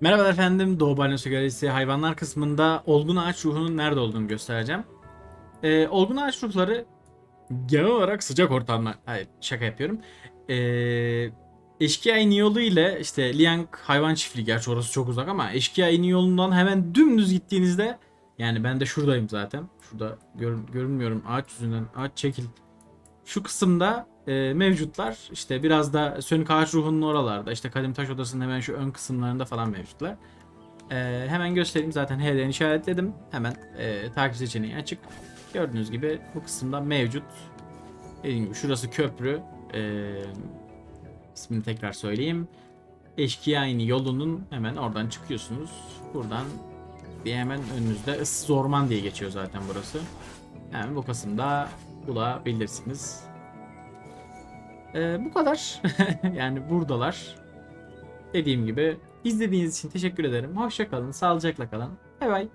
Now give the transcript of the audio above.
Merhabalar efendim, Doğu Balyosu Galerisi hayvanlar kısmında olgun ağaç ruhunun nerede olduğunu göstereceğim. Ee, olgun ağaç ruhları genel olarak sıcak ortamlar, hayır şaka yapıyorum. Ee, Eşkıya İni yolu ile işte Liang hayvan çiftliği, gerçi orası çok uzak ama Eşkıya İni yolundan hemen dümdüz gittiğinizde yani ben de şuradayım zaten. Şurada gör, görünmüyorum ağaç yüzünden, ağaç çekil. Şu kısımda e, mevcutlar. İşte biraz da sönük ağaç ruhunun oralarda. işte kadim taş odasının hemen şu ön kısımlarında falan mevcutlar. E, hemen göstereyim zaten H'den işaretledim. Hemen e, takip seçeneği açık. Gördüğünüz gibi bu kısımda mevcut. Dediğim gibi şurası köprü. E, ismini tekrar söyleyeyim. Eşkıyaini yolunun hemen oradan çıkıyorsunuz. Buradan bir hemen önünüzde ıssız orman diye geçiyor zaten burası. Hemen bu kısımda bulabilirsiniz. Ee, bu kadar. yani buradalar. Dediğim gibi izlediğiniz için teşekkür ederim. Hoşça kalın, sağlıcakla kalın. Bay bay.